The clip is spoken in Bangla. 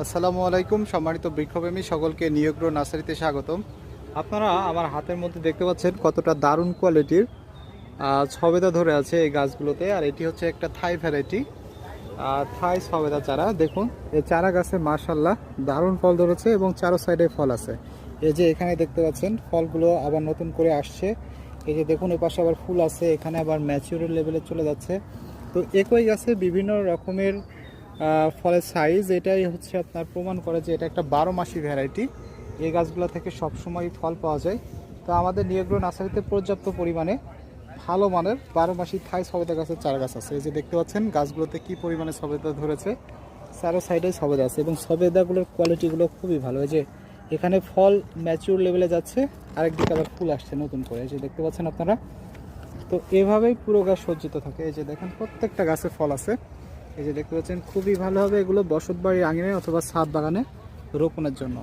আসসালামু আলাইকুম, সম্মানিত বৃক্ষপ্রেমী, সকলকে নিয়োগ্র নার্সারিতে স্বাগতম। আপনারা আমার হাতের মধ্যে দেখতে পাচ্ছেন কতটা দারুণ কোয়ালিটির ছবেদা ধরে আছে এই গাছগুলোতে, আর এটি হচ্ছে একটা থাই ভ্যারাইটি। থাই ছবেদা চারা, দেখুন এই চারা গাছে মার্শাল্লাহ দারুণ ফল ধরেছে এবং চারো সাইডে ফল আছে। এই যে এখানে দেখতে পাচ্ছেন, ফলগুলো আবার নতুন করে আসছে। এই যে দেখুন এ পাশে আবার ফুল আছে, এখানে আবার ম্যাচিউর লেভেলে চলে যাচ্ছে। তো একই গাছে বিভিন্ন রকমের ফলের সাইজ এটাই হচ্ছে আপনার প্রমাণ করে যে এটা একটা বারো মাসি ভ্যারাইটি এই গাছগুলো থেকে সবসময় ফল পাওয়া যায়। তো আমাদের নিয়োগ্র নার্সারিতে পর্যাপ্ত পরিমাণে ভালো মানের বারো মাসি থাই সবেদা গাছের চারা গাছ আছে। এই যে দেখতে পাচ্ছেন, গাছগুলোতে কি পরিমাণে সবেদা ধরেছে? চারো সাইডে সবেদা আছে এবং সবেদাগুলোর কোয়ালিটিগুলো খুবই ভালো। এই যে এখানে ফল ম্যাচিউর লেভেলে যাচ্ছে, আরেকদিকে আবার ফুল আসছে নতুন করে। এই যে দেখতে পাচ্ছেন আপনারা? তো এভাবেই পুরো গাছ সজ্জিত থাকে। এই যে দেখেন, প্রত্যেকটা গাছে ফল আছে। এই যে দেখতে পাচ্ছেন, খুবই ভালো হবে এগুলো বসত বাড়ির আঙিনায় অথবা ছাদ বাগানে রোপণের জন্য।